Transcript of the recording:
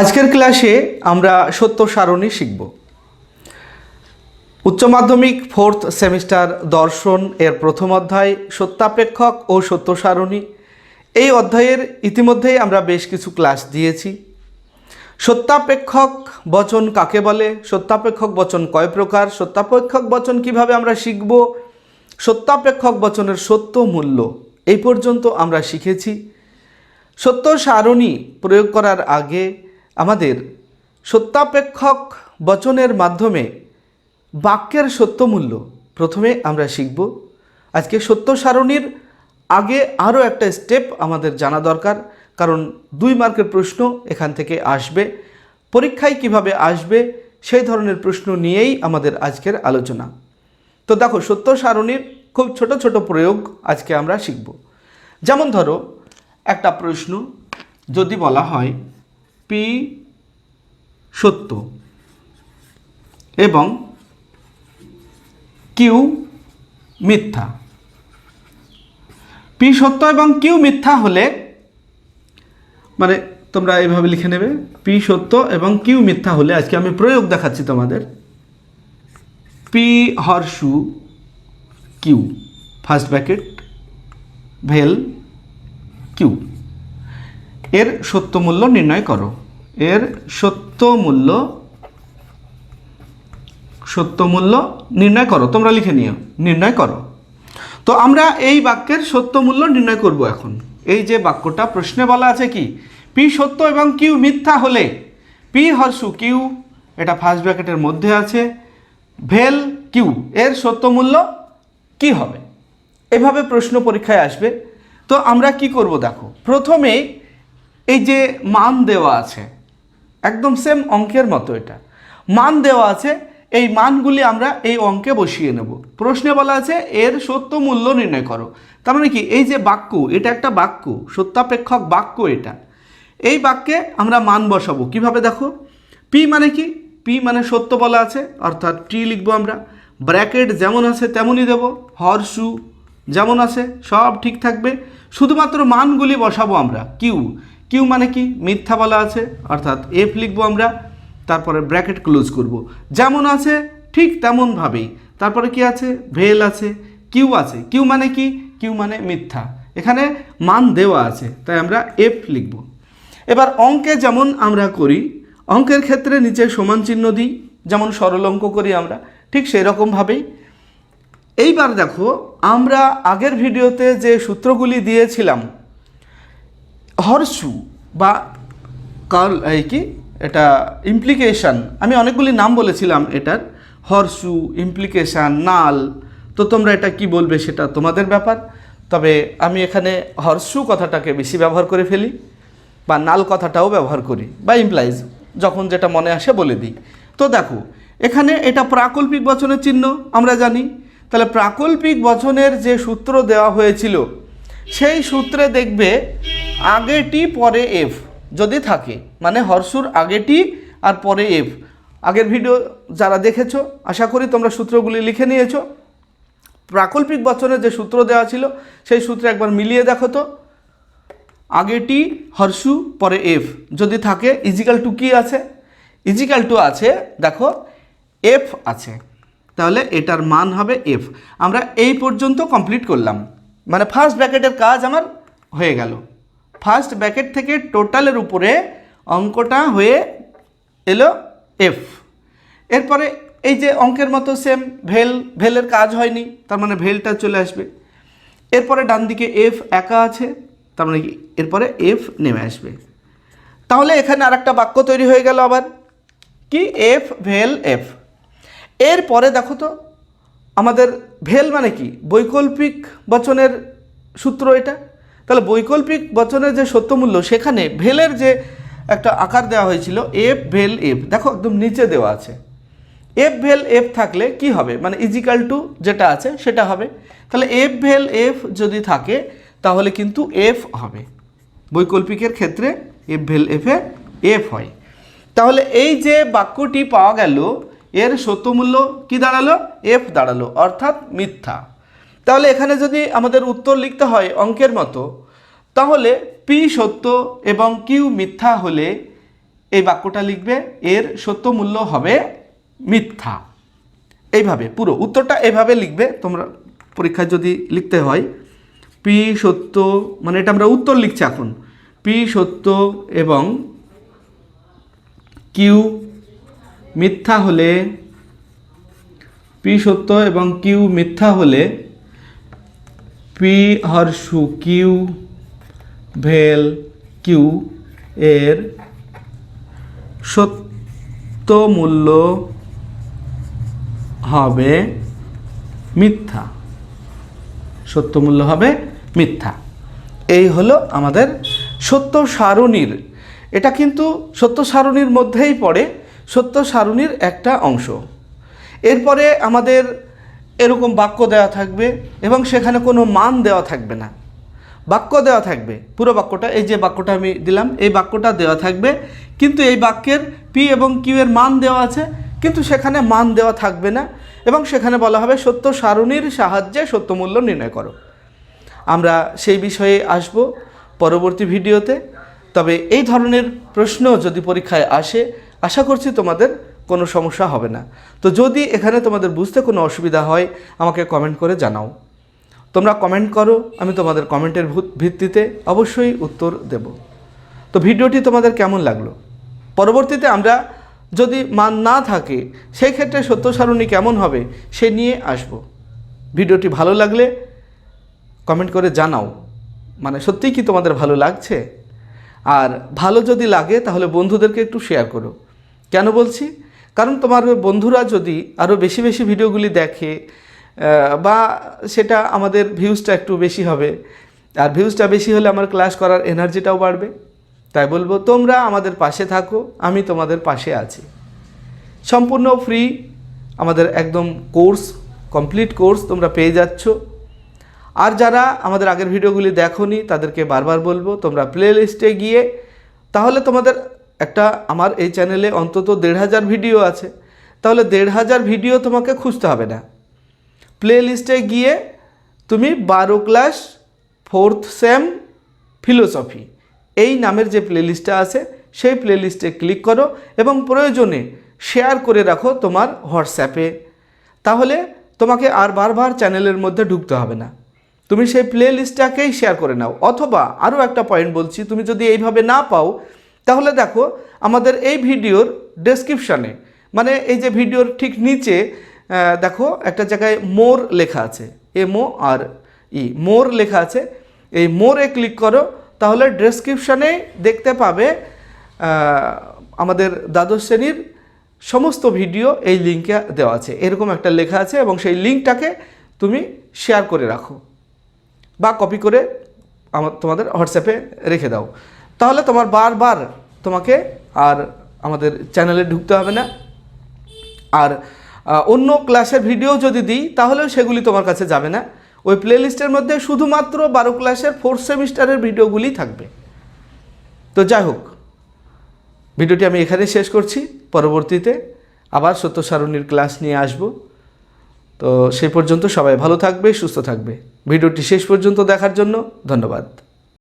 আজকের ক্লাসে আমরা সত্য সারণী শিখব। উচ্চ মাধ্যমিক ফোর্থ সেমিস্টার দর্শন এর প্রথম অধ্যায়, সত্যাপেক্ষক ও সত্য সারণী। এই অধ্যায়ের ইতিমধ্যেই আমরা বেশ কিছু ক্লাস দিয়েছি। সত্যাপেক্ষক বচন কাকে বলে? সত্যাপেক্ষক বচন কয় প্রকার? সত্যাপেক্ষক বচন কীভাবে আমরা শিখব? সত্যাপেক্ষক বচনের সত্য মূল্য এই পর্যন্ত আমরা শিখেছি। সত্য সারণী প্রয়োগ করার আগে আমাদের সত্যাপেক্ষক বচনের মাধ্যমে বাক্যের সত্য মূল্য প্রথমে আমরা শিখব। আজকে সত্য সারণীর আগে আরও একটা স্টেপ আমাদের জানা দরকার, কারণ দুই মার্কের প্রশ্ন এখান থেকে আসবে। পরীক্ষায় কীভাবে আসবে সেই ধরনের প্রশ্ন নিয়েই আমাদের আজকের আলোচনা। তো দেখো সত্য সারণীর খুব ছোট ছোট প্রয়োগ আজকে আমরা শিখব। যেমন ধরো, একটা প্রশ্ন যদি বলা হয় পি সত্য এবং কিউ মিথ্যা। পি সত্য এবং কিউ মিথ্যা হলে মানে তোমরা এইভাবে লিখে নেবে, পি সত্য এবং কিউ মিথ্যা হলে আজকে আমি প্রয়োগ দেখাচ্ছি তোমাদের। পি হর্ষু কিউ, ফার্স্ট ব্র্যাকেট, ভেল কিউ। এর সত্য মূল্য নির্ণয় করো। এর সত্য মূল্য সত্য মূল্য নির্ণয় করো, তোমরা লিখে নিও, নির্ণয় করো। তো আমরা এই বাক্যের সত্য মূল্য নির্ণয় করব এখন। এই যে বাক্যটা, প্রশ্নে বলা আছে কি? পি সত্য এবং কিউ মিথ্যা হলে, পি হর্ষু কিউ, এটা ফার্স্ট ব্র্যাকেটের মধ্যে আছে, ভেল কিউ, এর সত্য মূল্য কি হবে? এভাবে প্রশ্ন পরীক্ষায় আসবে। তো আমরা কি করব দেখো, প্রথমে এই যে মান দেওয়া আছে একদম সেম অঙ্কের মতো এটা। মান দেওয়া আছে, এই মানগুলি আমরা এই অঙ্কে বসিয়ে নেব। প্রশ্নে বলা আছে, এর সত্য মূল্য নির্ণয় করো। তার মানে কি, এই যে বাক্য, এটা একটা বাক্য, সত্যাপেক্ষক বাক্য এটা। এই বাক্যে আমরা মান বসাবো। কীভাবে দেখো? পি মানে কি? পি মানে সত্য বলা আছে, অর্থাৎ টি লিখব আমরা। ব্র্যাকেট যেমন আছে তেমনই দেব। হর্ষু যেমন আছে, সব ঠিক থাকবে। শুধুমাত্র মানগুলি বসাবো আমরা। কিউ কিউ মানে কি? মিথ্যা বলা আছে, অর্থাৎ এফ লিখব আমরা, তারপরে ব্র্যাকেট ক্লোজ করব। যেমন আছে, ঠিক তেমনভাবেই। তারপরে কি আছে? ভেল আছে, কিউ আছে। কিউ মানে কি? কিউ মানে মিথ্যা। এখানে মান দেওয়া আছে, তাই আমরা এফ লিখব। এবার অঙ্কে যেমন আমরা করি, অঙ্কের ক্ষেত্রে নিচে সমান চিহ্ন দিই, যেমন সরল অঙ্ক করি আমরা, ঠিক সেই রকমভাবেই এইবার দেখো, আমরা আগের ভিডিওতে যে সূত্রগুলি দিয়েছিলাম হর্ষু বা এই কি? এটা ইমপ্লিকেশান আমি অনেকগুলি নাম বলেছিলাম এটার। হর্ষু ইমপ্লিকেশান নাল। তো তোমরা এটা কি বলবে সেটা তোমাদের ব্যাপার। তবে আমি এখানে হর্ষু কথাটাকে বেশি ব্যবহার করে ফেলি বা নাল কথাটাও ব্যবহার করি বা ইমপ্লাইজ যখন যেটা মনে আসে বলে দিই। তো দেখো, এখানে এটা প্রাকল্পিক বচনের চিহ্ন, আমরা জানি। তাহলে প্রাকল্পিক বচনের যে সূত্র দেওয়া হয়েছিল সেই সূত্রে দেখবে আগেটি পরে এফ যদি থাকে। মানে হর্ষুর আগেটি আর পরে এফ আগের ভিডিও যারা দেখেছ, আশা করি তোমরা সূত্রগুলি লিখে নিয়েছো। প্রাকল্পিক বচনের যে সূত্র দেওয়া ছিল, সেই সূত্রে একবার মিলিয়ে দেখো তো। আগেটি হর্ষু পরে এফ যদি থাকে ইজিক্যাল টু কী আছে? ইজিক্যাল টু আছে, দেখো এফ আছে। তাহলে এটার মান হবে এফ আমরা এই পর্যন্ত কমপ্লিট করলাম। মানে ফার্স্ট ব্র্যাকেটের কাজ আমার হয়ে গেল। ফার্স্ট ব্র্যাকেট থেকে টোটালের উপরে অঙ্কটা হয়ে এলো এফ এরপরে এই যে অঙ্কের মতো সেম ভেল, ভেলের কাজ হয়নি, তার মানে ভেলটা চলে আসবে। এরপরে ডান দিকে এফ একা আছে, তার মানে কি? এরপরে এফ নেমে আসবে। তাহলে এখানে আরেকটা বাক্য তৈরি হয়ে গেল আবার। কি? এফ ভেল এফ এরপরে দেখো তো আমাদের ভেল মানে কি? বৈকল্পিক বচনের সূত্র এটা? তাহলে বৈকল্পিক বচনের যে সত্যমূল্য, সেখানে ভেলের যে একটা আকার দেওয়া হয়েছিল এফ ভেল এফ দেখো একদম নিচে দেওয়া আছে। এফ ভেল এফ থাকলে কি হবে? মানে ইজিক্যাল টু যেটা আছে, সেটা হবে। তাহলে এফ ভেল এফ যদি থাকে, তাহলে কিন্তু এফ হবে। বৈকল্পিকের ক্ষেত্রে এফ ভেল এফে এফ হয়। তাহলে এই যে বাক্যটি পাওয়া গেল এর সত্যমূল্য কি দাঁড়াল? এফ দাঁড়াল, অর্থাৎ মিথ্যা। তাহলে এখানে যদি আমাদের উত্তর লিখতে হয় অঙ্কের মতো, তাহলে পি সত্য এবং কিউ মিথ্যা হলে এই বাক্যটা লিখবে, এর সত্য মূল্য হবে মিথ্যা। এইভাবে, পুরো উত্তরটা এভাবে লিখবে, তোমরা পরীক্ষায় যদি লিখতে হয় পি সত্য মানে এটা আমরা উত্তর লিখছি এখন পি সত্য এবং কিউ মিথ্যা হলে পি সত্য এবং কিউ মিথ্যা হলে পি হর্ষু কিউ ভেল কিউ এর সত্য মূল্য হবে মিথ্যা। সত্য মূল্য হবে মিথ্যা। এই হলো আমাদের সত্য সারণীর। এটা কিন্তু সত্য সারণীর মধ্যেই পড়ে। সত্য সারণীর একটা অংশ। এরপরে আমাদের এরকম বাক্য দেওয়া থাকবে এবং সেখানে কোনো মান দেওয়া থাকবে না। বাক্য দেওয়া থাকবে, পুরো বাক্যটা, এই যে বাক্যটা আমি দিলাম, এই বাক্যটা দেওয়া থাকবে, কিন্তু এই বাক্যের পি এবং কিউ এর মান দেওয়া আছে, কিন্তু সেখানে মান দেওয়া থাকবে না এবং সেখানে বলা হবে সত্য সারণীর সাহায্যে সত্য মূল্য নির্ণয় করো। আমরা সেই বিষয়ে আসব পরবর্তী ভিডিওতে, তবে এই ধরনের প্রশ্ন যদি পরীক্ষায় আসে আশা করছি তোমাদের কোনো সমস্যা হবে না। তো যদি এখানে তোমাদের বুঝতে কোনো অসুবিধা হয়, আমাকে কমেন্ট করে জানাও। তোমরা কমেন্ট করো, আমি তোমাদের কমেন্টের ভিত্তিতে অবশ্যই উত্তর দেব। তো ভিডিওটি তোমাদের কেমন লাগল? পরবর্তীতে আমরা যদি মান না থাকে, সেই ক্ষেত্রে সত্য সারণী কেমন হবে, সে নিয়ে আসব। ভিডিওটি ভালো লাগলে কমেন্ট করে জানাও। মানে সত্যিই কি তোমাদের ভালো লাগছে? আর ভালো যদি লাগে, তাহলে বন্ধুদেরকে একটু শেয়ার করো। কেন বলছি? কারণ তোমার বন্ধুরা যদি আরও বেশি বেশি ভিডিওগুলি দেখে বা সেটা আমাদের ভিউজটা একটু বেশি হবে, আর ভিউজটা বেশি হলে আমার ক্লাস করার এনার্জিটাও বাড়বে। তাই বলব, তোমরা আমাদের পাশে থাকো, আমি তোমাদের পাশে আছি। সম্পূর্ণ ফ্রি আমাদের একদম কোর্স কমপ্লিট কোর্স তোমরা পেয়ে যাচ্ছ। আর যারা আমাদের আগের ভিডিওগুলি দেখোনি, তাদেরকে বারবার বলব, তোমরা প্লে লিস্টে গিয়ে, তাহলে তোমাদের একটা আমার এই চ্যানেলে অন্তত দেড় হাজার ভিডিও আছে। তাহলে দেড় হাজার ভিডিও তোমাকে খুঁজতে হবে না। প্লে লিস্টে গিয়ে তুমি বারো ক্লাস ফোর্থ সেম ফিলোসফি এই নামের যে প্লে লিস্টটা আছে, সেই প্লে লিস্টে ক্লিক করো এবং প্রয়োজনে শেয়ার করে রাখো তোমার হোয়াটসঅ্যাপে তাহলে তোমাকে আর বারবার চ্যানেলের মধ্যে ঢুকতে হবে না। তুমি সেই প্লে লিস্টটাকেই শেয়ার করে নাও। অথবা আরও একটা পয়েন্ট বলছি, তুমি যদি এইভাবে না পাও তাহলে দেখো, আমাদের এই ভিডিওর ডেসক্রিপশানে মানে এই যে ভিডিওর ঠিক নিচে দেখো, একটা জায়গায় মোর লেখা আছে এমও আর ই, মোর লেখা আছে, এই মোরে ক্লিক করো, তাহলে ডেসক্রিপশানে দেখতে পাবে আমাদের দ্বাদশ শ্রেণির সমস্ত ভিডিও এই লিঙ্কে দেওয়া আছে, এরকম একটা লেখা আছে এবং সেই লিঙ্কটাকে তুমি শেয়ার করে রাখো, বা কপি করে আমার তোমাদের হোয়াটসঅ্যাপে রেখে দাও। তাহলে তোমার বারবার তোমাকে আর আমাদের চ্যানেলে ঢুকতে হবে না। আর অন্য ক্লাসের ভিডিও যদি দিই, তাহলেও সেগুলি তোমার কাছে যাবে না। ওই প্লেলিস্টের মধ্যে শুধুমাত্র বারো ক্লাসের ফোর্থ সেমিস্টারের ভিডিওগুলি থাকবে। তো যাই হোক ভিডিওটি আমি এখানে শেষ করছি। পরবর্তীতে আবার সত্য সারণীর ক্লাস নিয়ে আসব। তো সেই পর্যন্ত সবাই ভালো থাকবে, সুস্থ থাকবে। ভিডিওটি শেষ পর্যন্ত দেখার জন্য ধন্যবাদ।